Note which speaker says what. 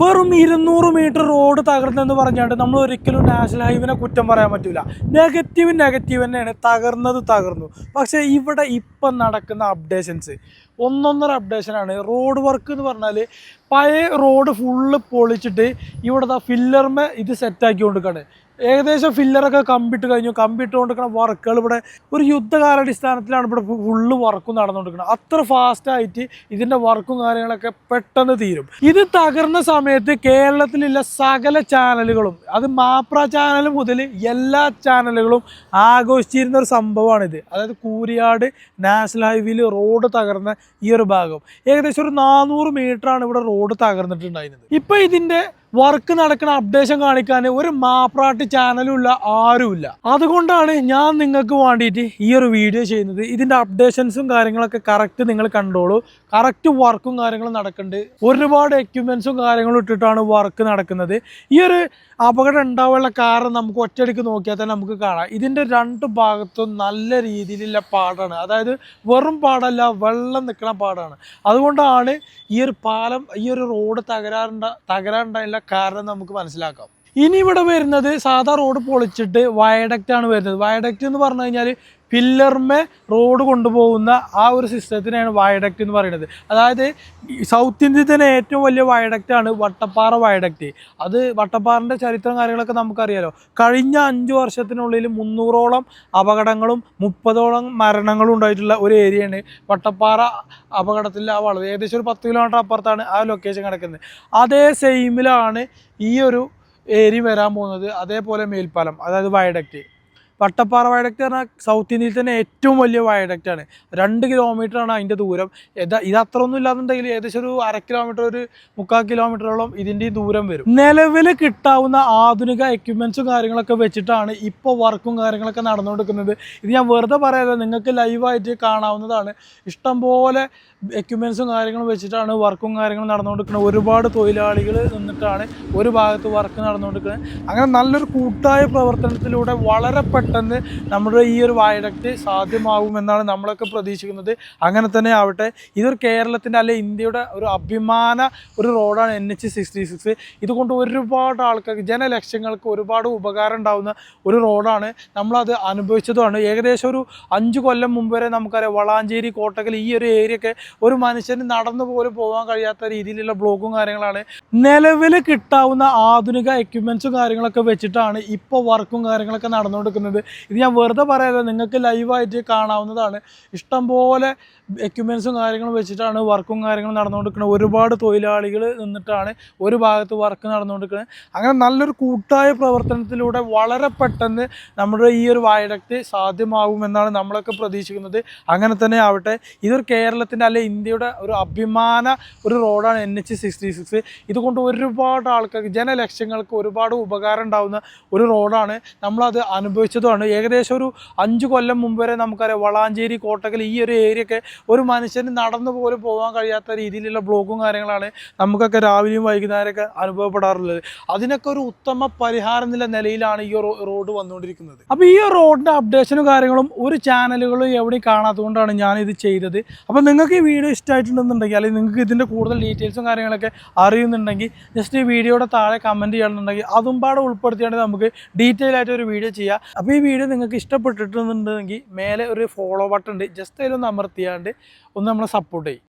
Speaker 1: വെറും ഇരുന്നൂറ് metre road തകർന്നെന്ന് പറഞ്ഞാണ്ട് നമ്മൾ ഒരിക്കലും നാഷണൽ ഹൈവേനെ കുറ്റം പറയാൻ പറ്റില്ല നെഗറ്റീവ് നെഗറ്റീവ് തന്നെയാണ്. തകർന്നത് തകർന്നു. പക്ഷേ ഇവിടെ ഇപ്പം നടക്കുന്ന അപ്ഡേഷൻസ് ഒന്നൊന്നര അപ്ഡേഷനാണ് റോഡ് വർക്ക് എന്ന് പറഞ്ഞാൽ പഴയ റോഡ് ഫുള്ള് പൊളിച്ചിട്ട് ഇവിടുത്തെ ഫില്ലർമേ ഇത് സെറ്റാക്കി കൊടുക്കുകയാണ് ഏകദേശം ഫില്ലറൊക്കെ കമ്പിട്ട് കഴിഞ്ഞു. കമ്പിട്ട് കൊണ്ടിരിക്കുന്ന വർക്കുകൾ ഇവിടെ ഒരു യുദ്ധകാലാടിസ്ഥാനത്തിലാണ് ഇവിടെ ഫുള്ള് വർക്കും നടന്നുകൊണ്ടിരിക്കുന്നത്. അത്ര ഫാസ്റ്റായിട്ട് ഇതിന്റെ വർക്കും കാര്യങ്ങളൊക്കെ പെട്ടെന്ന് തീരും. ഇത് തകർന്ന സമയത്ത് കേരളത്തിലുള്ള സകല ചാനലുകളും അത് മാപ്ര ചാനൽ മുതൽ എല്ലാ ചാനലുകളും ആഘോഷിച്ചിരുന്ന ഒരു സംഭവമാണിത്. അതായത് കൂരിയാട് നാഷണൽ ഹൈവേയിൽ റോഡ് തകർന്ന ഈ ഒരു ഭാഗം. ഏകദേശം ഒരു നാനൂറ് മീറ്ററാണ് ഇവിടെ റോഡ് തകർന്നിട്ടുണ്ടായിരുന്നത്. ഇപ്പം ഇതിന്റെ വർക്ക് നടക്കുന്ന അപ്ഡേഷൻ കാണിക്കാൻ ഒരു മാപ്രാട്ട് ചാനലും ഇല്ല ആരുമില്ല. അതുകൊണ്ടാണ് ഞാൻ നിങ്ങൾക്ക് വേണ്ടിയിട്ട് ഈ ഒരു വീഡിയോ ചെയ്യുന്നത്. ഇതിന്റെ അപ്ഡേഷൻസും കാര്യങ്ങളൊക്കെ കറക്റ്റ് നിങ്ങൾ കണ്ടോളൂ. കറക്റ്റ് വർക്കും കാര്യങ്ങളും നടക്കുന്നുണ്ട്. ഒരുപാട് എക്യുപ്മെൻസും കാര്യങ്ങളും ഇട്ടിട്ടാണ് വർക്ക് നടക്കുന്നത്. ഈ ഒരു അപകടം ഉണ്ടാവാനുള്ള കാരണം നമുക്ക് ഒറ്റയടിക്ക് നോക്കിയാൽ തന്നെ നമുക്ക് കാണാം. ഇതിന്റെ രണ്ട് ഭാഗത്തും നല്ല രീതിയിലുള്ള പാടാണ്. അതായത് വെറും പാടല്ല വെള്ളം നിൽക്കുന്ന പാടാണ്. അതുകൊണ്ടാണ് ഈ ഒരു പാലം ഈ ഒരു റോഡ് തകരാറുണ്ട തകരാറുണ്ടായുള്ള കാരണം നമുക്ക് മനസ്സിലാക്കാം. ഇനി ഇവിടെ വരുന്നത് സാധാ റോഡ് പൊളിച്ചിട്ട് വയഡക്റ്റ് ആണ് വരുന്നത്. വയഡക്റ്റ് എന്ന് പറഞ്ഞു കഴിഞ്ഞാൽ പില്ലർമേ റോഡ് കൊണ്ടുപോകുന്ന ആ ഒരു സിസ്റ്റത്തിനെയാണ് വയഡക്റ്റ് എന്ന് പറയുന്നത്. അതായത് സൗത്ത് ഇന്ത്യയിൽ തന്നെ ഏറ്റവും വലിയ വയഡക്റ്റ് ആണ് വട്ടപ്പാറ വയഡക്റ്റ് അത് വട്ടപ്പാറിന്റെ ചരിത്രം കാര്യങ്ങളൊക്കെ നമുക്കറിയാലോ. കഴിഞ്ഞ അഞ്ച് വർഷത്തിനുള്ളിൽ മുന്നൂറോളം അപകടങ്ങളും മുപ്പതോളം മരണങ്ങളും ഉണ്ടായിട്ടുള്ള ഒരു ഏരിയയാണ് വട്ടപ്പാറ അപകടത്തിൽ ആ വളവ്. ഏകദേശം ഒരു പത്ത് കിലോമീറ്റർ അപ്പുറത്താണ് ആ ലൊക്കേഷൻ കിടക്കുന്നത്. അതേ സെയിമിലാണ് ഈ ഒരു ഏരിയ വരാൻ പോകുന്നത് അതേപോലെ മേൽപ്പാലം അതായത് വയഡക്റ്റ്. വട്ടപ്പാറ വയഡക്റ്റ് പറഞ്ഞാൽ സൗത്ത് ഇന്ത്യയിൽ തന്നെ ഏറ്റവും വലിയ വയഡക്റ്റാണ് രണ്ട് കിലോമീറ്റർ ആണ് അതിന്റെ ദൂരം. ഇത് ഇത് അത്ര ഒന്നും ഇല്ലാന്നുണ്ടെങ്കിൽ ഏകദേശം ഒരു അര കിലോമീറ്റർ ഒരു മുക്കാൽ കിലോമീറ്ററോളം ഇതിന്റെ ദൂരം വരും. നിലവിൽ കിട്ടാവുന്ന ആധുനിക എക്യുപ്മെൻസും കാര്യങ്ങളൊക്കെ വെച്ചിട്ടാണ് ഇപ്പോൾ വർക്കും കാര്യങ്ങളൊക്കെ നടന്നുകൊണ്ടിരിക്കുന്നത്. ഇത് ഞാൻ വെറുതെ പറയാതെ നിങ്ങൾക്ക് ലൈവായിട്ട് കാണാവുന്നതാണ്. ഇഷ്ടംപോലെ എക്യുപ്മെൻസും കാര്യങ്ങളും വെച്ചിട്ടാണ് വർക്കും കാര്യങ്ങളും നടന്നുകൊണ്ടിരിക്കുന്നത്. ഒരുപാട് തൊഴിലാളികൾ നിന്നിട്ടാണ് ഒരു ഭാഗത്ത് വർക്ക് നടന്നുകൊണ്ടിരിക്കുന്നത്. അങ്ങനെ നല്ലൊരു കൂട്ടായ പ്രവർത്തനത്തിലൂടെ വളരെ പെട്ടെന്ന് നമ്മുടെ ഈ ഒരു വയഡക്റ്റ് സാധ്യമാകുമെന്നാണ് നമ്മളൊക്കെ പ്രതീക്ഷിക്കുന്നത്. അങ്ങനെ തന്നെ ആവട്ടെ. ഇതൊരു കേരളത്തിന്റെ അല്ലെ ഇന്ത്യയുടെ ഒരു അഭിമാന ഒരു റോഡാണ് എൻ എച്ച് സിക്സ്റ്റി സിക്സ്. ഇതുകൊണ്ട് ഒരുപാട് ആൾക്കാർക്ക് ജനലക്ഷങ്ങൾക്ക് ഒരുപാട് ഉപകാരം ഉണ്ടാകുന്ന ഒരു റോഡാണ് നമ്മളത് അനുഭവിച്ചതുമാണ്. ഏകദേശം ഒരു അഞ്ച് കൊല്ലം മുമ്പ് വരെ നമുക്കറിയാം വളാഞ്ചേരി കോട്ടക്കൽ ഈ ഒരു ഏരിയ ഒക്കെ ഒരു മനുഷ്യന് നടന്നു പോലും പോകാൻ കഴിയാത്ത രീതിയിലുള്ള ബ്ലോക്കും കാര്യങ്ങളാണ്. നിലവിൽ കിട്ടാവുന്ന ആധുനിക എക്യുപ്മെൻസും കാര്യങ്ങളൊക്കെ വെച്ചിട്ടാണ് ഇപ്പോൾ വർക്കും കാര്യങ്ങളൊക്കെ നടന്നുകൊണ്ടിരിക്കുന്നത്. ഇത് ഞാൻ വെറുതെ പറയാതെ നിങ്ങൾക്ക് ലൈവായിട്ട് കാണാവുന്നതാണ്. ഇഷ്ടംപോലെ എക്യുപ്മെൻസും കാര്യങ്ങളും വെച്ചിട്ടാണ് വർക്കും കാര്യങ്ങളും നടന്നുകൊണ്ടിരിക്കുന്നത്. ഒരുപാട് തൊഴിലാളികൾ നിന്നിട്ടാണ് ഒരു ഭാഗത്ത് വർക്ക് നടന്നുകൊണ്ടിരിക്കുന്നത്. അങ്ങനെ നല്ലൊരു കൂട്ടായ പ്രവർത്തനത്തിലൂടെ വളരെ പെട്ടെന്ന് നമ്മുടെ ഈ ഒരു വയഡക്റ്റ് സാധ്യമാകുമെന്നാണ് നമ്മളൊക്കെ പ്രതീക്ഷിക്കുന്നത്. അങ്ങനെ തന്നെ ആവട്ടെ. ഇതൊരു കേരളത്തിന്റെ അല്ലെ ഇന്ത്യയുടെ ഒരു അഭിമാന ഒരു റോഡാണ് എൻ എച്ച് സിക്സ്റ്റി സിക്സ്. ഇതുകൊണ്ട് ഒരുപാട് ആൾക്കാർക്ക് ജനലക്ഷങ്ങൾക്ക് ഒരുപാട് ഉപകാരം ഉണ്ടാകുന്ന ഒരു റോഡാണ് നമ്മളത് അനുഭവിച്ചതുമാണ് ഏകദേശം ഒരു അഞ്ച് കൊല്ലം മുമ്പ് വരെ നമുക്കറിയാം വളാഞ്ചേരി കോട്ടക്കൽ ഈ ഒരു ഏരിയയൊക്കെ ഒരു മനുഷ്യന് നടന്നു പോലും പോകാൻ കഴിയാത്ത രീതിയിലുള്ള ബ്ലോക്കും കാര്യങ്ങളാണ് നമുക്കൊക്കെ രാവിലെയും വൈകുന്നേരമൊക്കെ അനുഭവപ്പെടാറുള്ളത്. അതിനൊക്കെ ഒരു ഉത്തമ പരിഹാരം എന്നുള്ള നിലയിലാണ് ഈ റോഡ് വന്നുകൊണ്ടിരിക്കുന്നത്. അപ്പോൾ ഈ റോഡിന്റെ അപ്ഡേഷനും കാര്യങ്ങളും ഒരു ചാനലുകളും എവിടെയും കാണാത്തതുകൊണ്ടാണ് ഞാനിത് ചെയ്തത്. അപ്പോൾ നിങ്ങൾക്ക് ഈ വീഡിയോ ഇഷ്ടമായിട്ടുണ്ടെന്നുണ്ടെങ്കിൽ അല്ലെങ്കിൽ നിങ്ങൾക്ക് ഇതിന്റെ കൂടുതൽ ഡീറ്റെയിൽസും കാര്യങ്ങളൊക്കെ അറിയുന്നുണ്ടെങ്കിൽ ജസ്റ്റ് ഈ വീഡിയോയുടെ താഴെ കമന്റ് ചെയ്യണമെന്നുണ്ടെങ്കിൽ അതും പാടെ ഉൾപ്പെടുത്തിയാണ് നമുക്ക് ഡീറ്റെയിൽ ആയിട്ട് ഒരു വീഡിയോ ചെയ്യാം. അപ്പോൾ ഈ വീഡിയോ നിങ്ങൾക്ക് ഇഷ്ടപ്പെട്ടിട്ടുണ്ടെങ്കിൽ മേലെ ഒരു ഫോളോ ബട്ടൺ ഉണ്ട്. ജസ്റ്റ് അതിലൊന്ന് അമർത്തിയാണ്ട് ഒന്ന് നമ്മളെ സപ്പോർട്ട് ചെയ്യും.